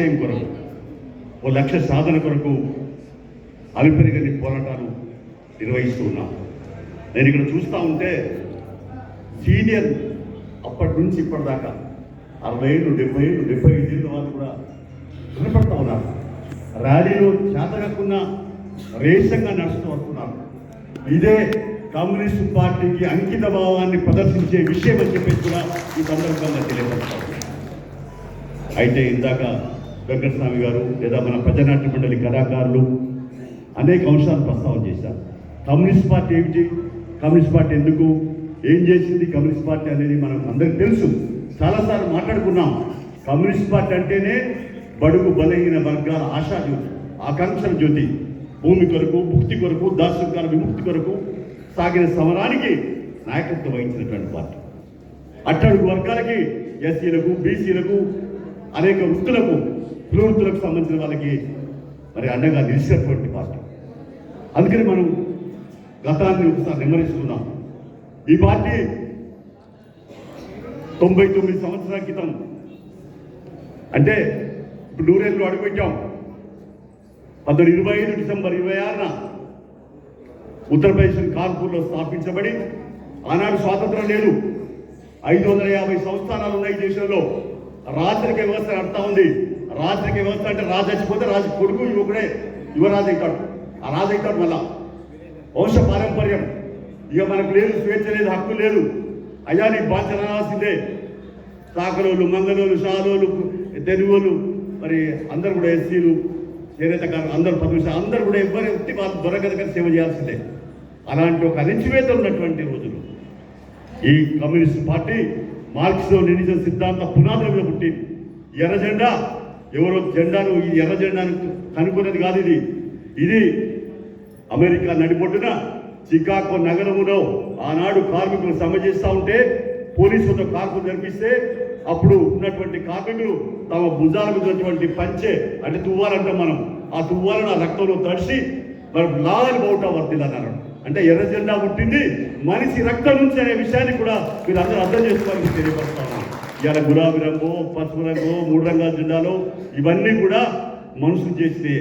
కొరకు ఓ లక్ష్య సాధన కొరకు అలుపెరగని పోరాటాలు నిర్వహిస్తూ ఉన్నాం. నేను ఇక్కడ చూస్తూ ఉంటే సీనియర్ అప్పటి నుంచి ఇప్పటిదాకా అరవై ఏళ్ళు డెబ్బై ఏళ్ళు డెబ్బై ఐదు వాళ్ళు కూడా కనపడతా ఉన్నారు. ర్యాలీలో చేతగక్కున్న రేషంగా నడుస్తూ వస్తున్నారు. ఇదే కమ్యూనిస్ట్ పార్టీకి అంకిత భావాన్ని ప్రదర్శించే విషయం అని చెప్పేసి కూడా ఈ సందర్భంగా తెలియపరుస్తా అయితే ఇందాక వెంకటస్వామి గారు లేదా మన ప్రజానాట్య మండలి కళాకారులు అనేక అంశాలు ప్రస్తావన చేశారు. కమ్యూనిస్ట్ పార్టీ ఏమిటి? కమ్యూనిస్ట్ పార్టీ ఎందుకు? ఏం చేసింది కమ్యూనిస్ట్ పార్టీ అనేది మనకు అందరికీ తెలుసు. చాలాసార్లు మాట్లాడుకున్నాం. కమ్యూనిస్ట్ పార్టీ అంటేనే బడుగు బలహీన వర్గాల ఆశా జ్యోతి ఆకాంక్షల జ్యోతి. భూమి కొరకు భుక్తి కొరకు దార్శనికాల విముక్తి కొరకు సాగిన సమరానికి నాయకత్వం వహించినటువంటి పార్టీ. అట్టడుగు వర్గాలకి ఎస్సీలకు బీసీలకు అనేక వృత్తులకు వృత్తులకు సంబంధించిన వాళ్ళకి మరి అండగా నిలిచినటువంటి పార్టీ అందుకని మనం గతాన్ని ఒకసారి నెమ్మరిస్తున్నాం ఈ పార్టీ తొంభై తొమ్మిది సంవత్సరాల క్రితం అంటే ఇప్పుడు నూరేళ్ళు అడుగుపెట్టాం. పంతొమ్మిది ఇరవై ఐదు డిసెంబర్ ఇరవై ఆరున ఉత్తరప్రదేశ్ కాన్పూర్లో స్థాపించబడి ఆనాడు స్వాతంత్రం లేదు. ఐదు వందల యాభై సంస్థానాలు ఉన్నాయి దేశంలో. రాత్రిక వ్యవస్థ నడుతా ఉంది. రాజుకి వ్యవస్థ అంటే రాజు చచ్చిపోతే రాజు కొడుకు యువకుడే యువరాజు అవుతాడు. ఆ రాజు అవుతాడు మళ్ళా. వంశ పారంపర్యం. ఇక మనకు లేదు స్వేచ్ఛ లేదు హక్కు లేదు. అయ్యా నీకు బాధ్యత రావాల్సిందే. సాకలోళ్ళు మంగళోళ్ళు షాలోళ్ళు తెలుగులు మరి అందరు కూడా ఎస్సీలు చేనేతకారులు అందరూ పదవి అందరూ కూడా ఎవరి వ్యక్తి వాళ్ళు దొరకదగ్గర సేవ చేయాల్సిందే. అలాంటి ఒక అణిచివేత ఉన్నటువంటి రోజులు. ఈ కమ్యూనిస్ట్ పార్టీ మార్క్సిజం లెనిజం సిద్ధాంత పునాదుల మీద పుట్టింది. ఎర్ర జెండా ఎవరో జెండాను ఈ ఎర్ర జెండాను కనుక్కున్నది కాదు ఇది. ఇది అమెరికా నడిపొట్టున చికాగో నగరములో ఆనాడు కార్మికులు సమ్మె చేస్తూ ఉంటే పోలీసులతో కాకు జరిపిస్తే అప్పుడు ఉన్నటువంటి కార్మికులు తమ భుజాల ఉన్నటువంటి పంచె అంటే తువ్వాలంటే మనం. ఆ తువ్వాలను ఆ రక్తంలో తడిసి మరి లాల్ బౌట అన్నారు అంటే ఎర్ర జెండా పుట్టింది మనిషి రక్తం నుంచి అనే విషయాన్ని కూడా మీరు అందరూ అర్థం చేసుకోవాలని తెలియపరుస్తాను. ఇవాళ గులాబీ రంగు పసుపు రంగు మూడు రంగాల జెండాలు ఇవన్నీ కూడా మనుషులు చేస్తే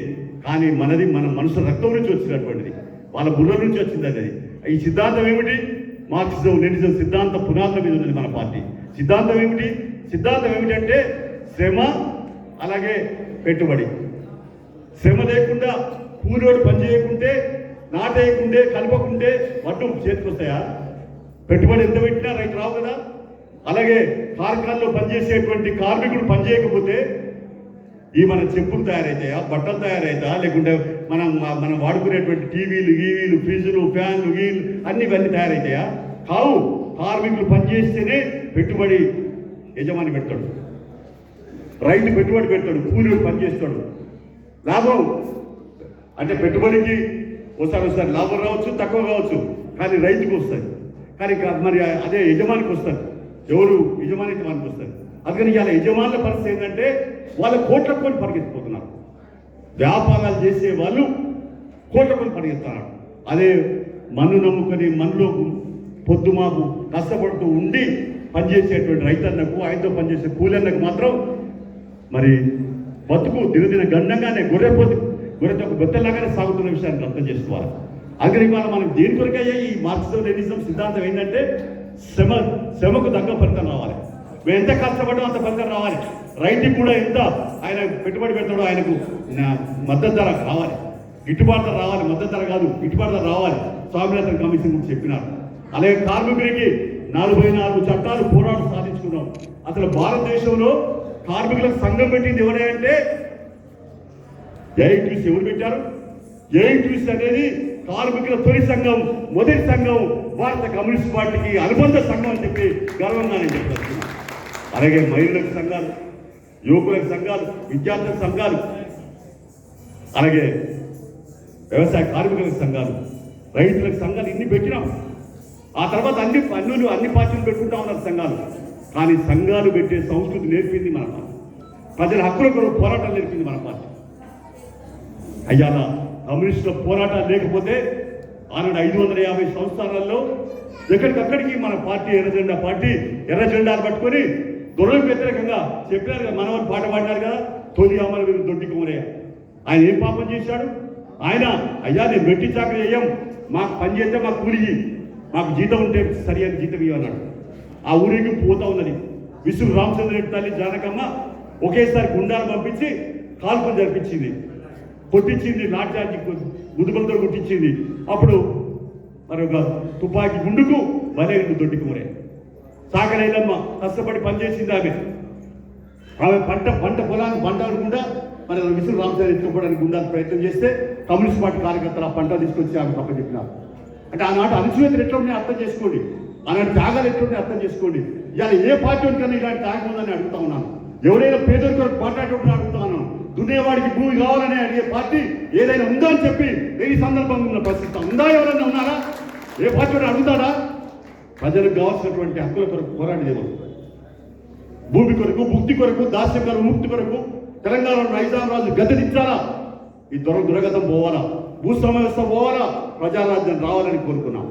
కానీ మనది మన మనుషుల రక్తం నుంచి వచ్చినటువంటిది. వాళ్ళ బుర్ర నుంచి వచ్చింది అది ఈ సిద్ధాంతం ఏమిటి? మార్క్సిజం లెనిజం సిద్ధాంత పునాదుల మీద ఉన్నది మన పార్టీ. సిద్ధాంతం ఏమిటి? సిద్ధాంతం ఏమిటంటే శ్రమ అలాగే పెట్టుబడి. శ్రమ లేకుండా కూలోడు పని చేయకుంటే నాటేయకుంటే కలపకుంటే వడ్డు చేతికి వస్తాయా పెట్టుబడి ఎంత పెట్టినా రైతు రావు కదా. అలాగే కార్ఖానలో పనిచేసేటువంటి కార్మికుడు పనిచేయకపోతే ఈ మన చెప్పులు తయారవుతాయా బట్టలు తయారవుతా లేకుంటే మనం మనం వాడుకునేటువంటి టీవీలు గీవీలు ఫ్రిడ్జ్లు ఫ్యాన్లు గీలు అన్ని ఇవన్నీ తయారవుతాయా కావు. కార్మికులు పనిచేస్తేనే పెట్టుబడి యజమాని పెడతాడు. రైతు పెట్టుబడి పెడతాడు. కూలీలు పనిచేస్తాడు. లాభం. అంటే పెట్టుబడికి ఒకసారి ఒకసారి లాభం రావచ్చు తక్కువ కావచ్చు. కానీ రైతుకు వస్తాయి. కానీ మరి అదే యజమానికి వస్తుంది ఎవరు యజమానికి వస్తుంది అందుకని ఇవాళ యజమానుల పరిస్థితి ఏంటంటే వాళ్ళ కోట్ల కొని పరిగెత్తిపోతున్నారు వ్యాపారాలు చేసే వాళ్ళు కోట్ల కొని పరిగెత్తున్నారు. అదే మన్ను నమ్ముకొని మనలో పొద్దుమాపు కష్టపడుతూ ఉండి పనిచేసేటువంటి రైతన్నకు ఆయనతో పనిచేసే కూలన్నకు మాత్రం మరి బతుకు దినదిన గండంగానే గొర్రె పొద్దు గొర్రె గొర్రెతో బెత్తలాగానే సాగుతున్న విషయాన్ని అర్థం చేసుకోవాలి. అందుకని ఇవాళ మనం దేని కొరకయ్యే ఈ మార్క్సిజం లెనిజం సిద్ధాంతం ఏంటంటే శ్రమ శ్రమకు తగ్గ ఫలితం రావాలి. మేము ఎంత కష్టపడ్డా అంత ఫలితం రావాలి. రైతుకి కూడా ఎంత ఆయన పెట్టుబడి పెడతాడో ఆయనకు మద్దతు ధర రావాలి గిట్టుబాటు ధర రావాలి. మద్దతు ధర కాదు గిట్టుబాటు ధర రావాలి. స్వామినాథన్ కమిషన్ కూడా చెప్పినారు. అలాగే కార్మికుడికి నలభై నాలుగు చట్టాలు పోరాటం సాధించుకున్నాం. అసలు భారతదేశంలో కార్మికులకు సంఘం పెట్టింది ఎవరే అంటే ఏఐటీసీ ఎవరు పెట్టారు? ఏఐటీసీ అనేది కార్మికుల తొలి సంఘం మొదటి సంఘం. భారత కమ్యూనిస్ట్ పార్టీకి అనుబంధ సంఘం అని చెప్పి గర్వంగా నేను చెప్తాను. అలాగే మహిళలకు సంఘాలు యువకులకు సంఘాలు విద్యార్థుల సంఘాలు అలాగే వ్యవసాయ కార్మికులకు సంఘాలు రైతులకు సంఘాలు ఇన్ని పెట్టినాం. ఆ తర్వాత అన్ని పన్నులు అన్ని పార్టీలు పెట్టుకుంటా ఉన్నారు సంఘాలు. కానీ సంఘాలు పెట్టే సంస్కృతి నేర్పింది మన పార్టీ. ప్రజల హక్కుల కొరకు పోరాటం నేర్పింది మన పార్టీ. అయ్యాల కమ్యూనిస్టుల పోరాటాలు లేకపోతే ఆనాడు ఐదు వందల యాభై సంవత్సరాల్లో ఎక్కడికక్కడికి మన పార్టీ ఎర్ర జెండా పార్టీ ఎర్ర జెండాలు పట్టుకొని దొరలకు వ్యతిరేకంగా చెప్పారు కదా మనవాళ్ళు పాట పాడినారు కదా తొలి అమరవీరు దొడ్డి కుమరయ్య. ఆయన ఏం పాపం చేశాడు? ఆయన అయ్యా నేను వెట్టి చాకరీ అయ్యాం మాకు పని చేస్తే మాకు కూలిగి మాకు జీతం ఉంటే సరి అని జీతం ఇవ్వన్నాడు. ఆ ఊరికి పోతా ఉన్నది. విశ్వ రామచంద్ర రెడ్డి తల్లి జానకమ్మ ఒకేసారి గుండాలు పంపించి కాల్పులు జరిపించింది. కొట్టించింది నాట్యానికి గుదుబలతో కొట్టించింది. అప్పుడు మరి ఒక తుపాకి గుండుకు బలే దొడ్డి కుమరే సాగలేదమ్మ కష్టపడి పనిచేసింది ఆమె. ఆమె పంట పంట పొలాన్ని పంట అనుకుండా మరి విసులు రామచంద్ర ఎత్తుకోవడానికి ఉండాలని ప్రయత్నం చేస్తే కమ్యూనిస్ట్ పార్టీ కార్యకర్తలు ఆ పంట తీసుకొచ్చి ఆమె తప్ప చెప్పినారు అంటే ఆనాటి అణచివేతలు ఎట్లా ఉన్నాయో అర్థం చేసుకోండి. ఆనాటి త్యాగాలు ఎట్లా అర్థం చేసుకోండి. ఇవాళ ఏ పార్టీ కన్నా ఇలాంటి త్యాగం ఉందని అడుగుతా ఉన్నాను. ఎవరైనా పేదల కొరకు అడుగుతా ఉన్నాను. దున్నేవాడికి భూమి కావాలని అడిగే పార్టీ ఏదైనా ఉందా అని చెప్పి నేను ఈ సందర్భంగా ప్రశ్నిస్తాను ఉందా? ఎవరైనా ఉన్నారా? ఏ పార్టీ అడుగుతారా ప్రజలకు కావాల్సినటువంటి హక్కుల కొరకు పోరాడేది భూమి కొరకు ముక్తి కొరకు దాస్యం కొరకు ముక్తి కొరకు తెలంగాణలో నైజాం రాజు గద్దెదించాలా ఈ దొర దురగతం పోవాలా? భూస్వామ్య వ్యవస్థ పోవాలా? ప్రజారాజ్యం రావాలని కోరుకున్నాం.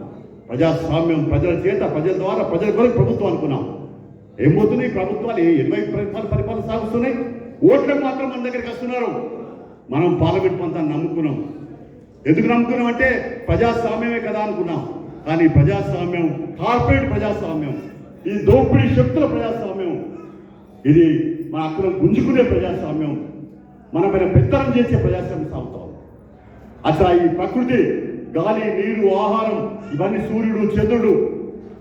ప్రజాస్వామ్యం ప్రజల చేత ప్రజల ద్వారా ప్రజల కొరకు ప్రభుత్వం అనుకున్నాం. ఏమవుతున్నాయి ప్రభుత్వాలు ఏ ప్రభుత్వాలు పరిపాలన సాగుతున్నాయి? ఓట్లకు మాత్రం మన దగ్గరికి వస్తున్నారు. మనం పార్లమెంట్ పంతా నమ్ముకున్నాం. ఎందుకు నమ్ముకున్నాం అంటే ప్రజాస్వామ్యమే కదా అనుకున్నాం. కానీ ప్రజాస్వామ్యం కార్పొరేట్ ప్రజాస్వామ్యం ఇది దోపిడీ శక్తుల ప్రజాస్వామ్యం ఇది మన అక్కడ గుంజుకునే ప్రజాస్వామ్యం మన మీద పెత్తనం చేసే ప్రజాస్వామ్యం సాగుతాం అసలు ఈ ప్రకృతి గాలి నీరు ఆహారం ఇవన్నీ సూర్యుడు చంద్రుడు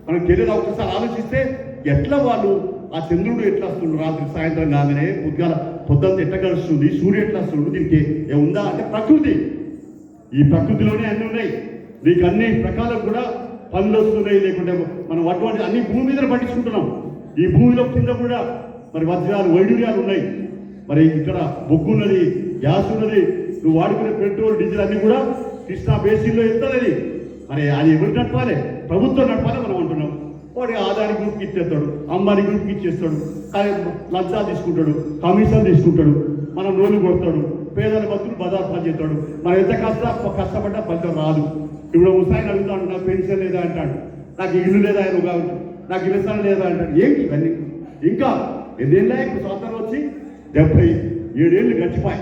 మనకు తెలియదు. ఒక్కసారి ఆలోచిస్తే ఎట్లా వాళ్ళు ఆ చంద్రుడు ఎట్లా వస్తుండ్రు రాత్రి సాయంత్రం కాగానే ఉద్గాల పొద్దుంత ఎట్లా కలుస్తుంది? సూర్యుడు ఎట్లా వస్తుంది దీనికి ఏ ఉందా అంటే ప్రకృతి. ఈ ప్రకృతిలోనే అన్ని ఉన్నాయి. నీకు అన్ని ప్రకారం కూడా పనులు వస్తున్నాయి. లేకుంటే మనం అటువంటి అన్ని భూమి మీద పట్టించుకుంటున్నాం ఈ భూమిలో కింద కూడా మరి వజ్రాలు వైడూర్యాలు ఉన్నాయి. మరి ఇక్కడ బొగ్గు ఉన్నది గ్యాస్ ఉన్నది నువ్వు వాడుకునే పెట్రోల్ డీజిల్ అన్ని కూడా కృష్ణా బేసిన్లో వెళ్తానది మరి అది ఎవరు నడపాలి? ప్రభుత్వం నడపాలి మనం అంటున్నాం. వాడి ఆదాని గ్రూప్కి ఇచ్చేస్తాడు అంబానీ గ్రూప్కి ఇచ్చేస్తాడు. లంచాలు తీసుకుంటాడు కమిషన్ తీసుకుంటాడు మనం నోలు కొడతాడు పేదల బతులు బజార్ పనిచేస్తాడు మనం ఎంత కష్ట కష్టపడ్డా ఫలితం రాదు. ఇప్పుడు ఉసాయిని అడుగుతాడు నాకు పెన్షన్ లేదా అంటాడు. నాకు ఇల్లు లేదా ఆయన కాదు నాకు ఇల్లు స్థలం లేదా అంటాడు. ఏంటి ఇవన్నీ? ఇంకా ఎన్నేళ్ళ ఇప్పుడు స్వాతంత్రం వచ్చి డెబ్బై ఏడేళ్ళు గడిచిపోయాయి.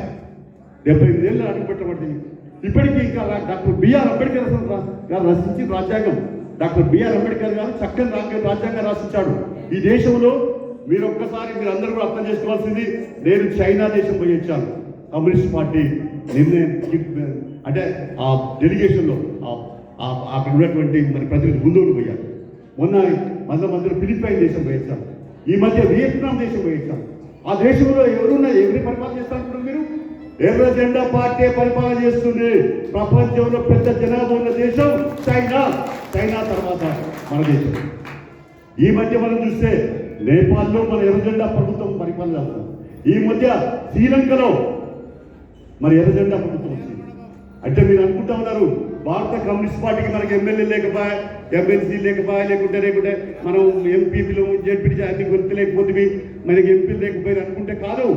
డెబ్బై ఎనిమిదేళ్ళు అడుగు పెట్టబడింది. ఇప్పటికీ ఇంకా డాక్టర్ బిఆర్ అంబేద్కర్ రా- గారు రచించిన రాజ్యాంగం. డాక్టర్ బిఆర్ అంబేద్కర్ గారు చక్కని రాజ్య- రాజ్యాంగం రాసించాడు ఈ దేశంలో మీరు ఒక్కసారి మీరు అందరూ కూడా అర్థం చేసుకోవాల్సింది నేను చైనా దేశం పోయి వచ్చాను. కమ్యూనిస్ట్ పార్టీ నిర్ణయం అంటే ఆ డెలిగేషన్లో ఆ- అక్కడ ఉన్నటువంటి మరి ప్రతినిధి ముందుకు పోయారు మొన్న మళ్ళీ మందిలో ఫిలిప్పైన్ దేశం పోయించారు ఈ మధ్య వియత్నాం దేశం పోయించారు ఆ దేశంలో ఎవరున్నా ఎవరి పరిపాలన చేస్తారంటున్నారు మీరు? ఎర్ర జెండా పార్టీ పరిపాలన చేస్తుంది? ప్రపంచంలో పెద్ద జనాభా ఉన్న దేశం చైనా. చైనా తర్వాత మన దేశం. ఈ మధ్య మనం చూస్తే నేపాల్లో మన ఎర్రజెండా ప్రభుత్వం పరిపాలన చేస్తుంది. ఈ మధ్య శ్రీలంకలో మరి ఎర్రజెండా ప్రభుత్వం వచ్చింది. అంటే మీరు అనుకుంటా ఉన్నారు భారత కమ్యూనిస్ట్ పార్టీకి మనకి ఎమ్మెల్యే లేకపోయా ఎమ్మెల్సీ లేకపోయా లేకుంటే లేకుంటే మనం ఎంపీలు జడ్పీ అన్ని గుర్తు లేకపోతే మనకి ఎంపీలు లేకపోయారు అనుకుంటే కాదు.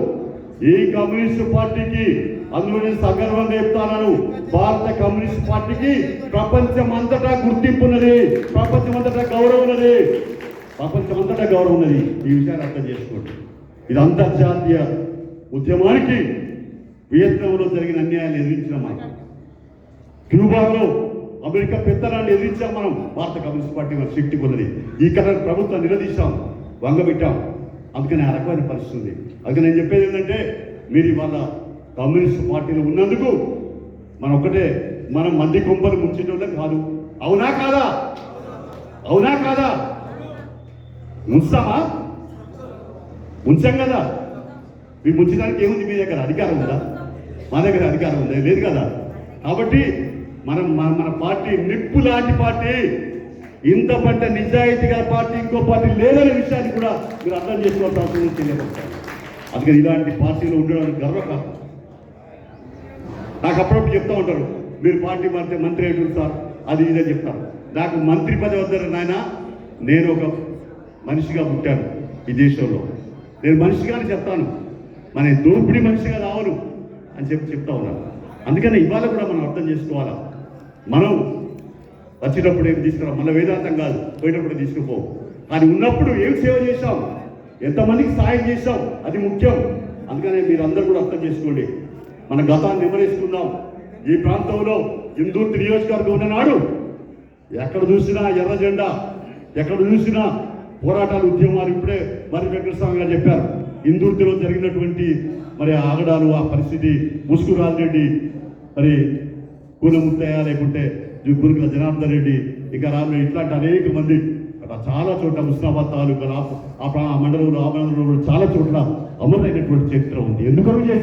ఈ కమ్యూనిస్ట్ పార్టీకి అందులో నేను సగర్వంగా చెప్తాను భారత కమ్యూనిస్ట్ పార్టీకి ప్రపంచం అంతటా గుర్తింపు ఉన్నది ప్రపంచం అంతటా గౌరవం ఉన్నది. ప్రపంచం అంతటా గౌరవం ఉన్నది ఈ విషయాన్ని అర్థం చేసుకోండి. ఇది అంతర్జాతీయ ఉద్యమానికి వియత్నంలో జరిగిన అన్యాయాన్ని ఎదిరించిన మాట క్యూబాలో అమెరికా పెత్తనాన్ని ఎదిరించాం మనం. భారత కమ్యూనిస్ట్ పార్టీ మన శక్తి పొందని ఈ కథ ప్రభుత్వం నిలదీశాం వంగబెట్టాం. అందుకని ఆ రకమైన పరిస్థితి ఉంది. అందుకని నేను చెప్పేది ఏంటంటే మీరు ఇవాళ కమ్యూనిస్ట్ పార్టీలో ఉన్నందుకు మనం ఒకటే మనం మంది కొంపలు ముంచేటోళ్ళం కాదు. అవునా కాదా? అవునా కాదా? ఉంచుతామా ఉంచాం కదా. మీరు ముంచడానికి ఏముంది మీ దగ్గర? అధికారం ఉందా? మా దగ్గర అధికారం ఉందా? లేదు కదా. కాబట్టి మనం మన మన పార్టీ నిప్పు లాంటి పార్టీ ఇంత పంట నిజాయితీ గల పార్టీ ఇంకో పార్టీ లేదనే విషయాన్ని కూడా మీరు అర్థం చేసుకోవాల్సిన అవసరం తెలియపడతారు అందుకని ఇలాంటి పార్టీలో ఉండడానికి గర్వకారణం. నాకు అప్పుడప్పుడు చెప్తా ఉంటారు మీరు పార్టీ మారితే మంత్రి ఏంటి సార్. అది ఇదే చెప్తారు. నాకు మంత్రి పదవి వద్దరు నాయన. నేను ఒక మనిషిగా పుట్టాను ఈ దేశంలో. నేను మనిషిగానే చెప్తాను. మన దోపిడి మనిషిగా రావను అని చెప్పి చెప్తా ఉన్నాను అందుకని ఇవాళ కూడా మనం అర్థం చేసుకోవాలా? మనం వచ్చేటప్పుడు ఏమి తీసుకురా మన వేదాంతం కాదు. పోయేటప్పుడు తీసుకుపో. కానీ ఉన్నప్పుడు ఏం సేవ చేశాం? ఎంతమందికి సాయం చేశాం? అది ముఖ్యం. అందుకనే మీరు అందరూ కూడా అర్థం చేసుకోండి. మన గతాన్ని వివరిస్తున్నాం ఈ ప్రాంతంలో ఇందూర్తి నియోజకవర్గం ఉన్ననాడు ఎక్కడ చూసినా ఎర్ర జెండా ఎక్కడ చూసినా పోరాటాలు ఉద్యమాలు ఇప్పుడే మరి వెంకటస్వామి గారు చెప్పారు. ఇందుర్తిలో జరిగినటువంటి మరి ఆగడాలు ఆ పరిస్థితి ముసుగు రాజిరెడ్డి మరి కూలముత్తయ్య లేకుంటే గురుకుల జనార్దన్ రెడ్డి ఇంకా రాము ఇట్లాంటి అనేక మంది అక్కడ చాలా చోట్ల ముస్లాబాద్ తాలూకా ఆ ఆ మండలంలో ఆ మండలంలో చాలా చోట్ల అమరైనటువంటి చరిత్ర ఉంది. ఎందుకని చేస్తారు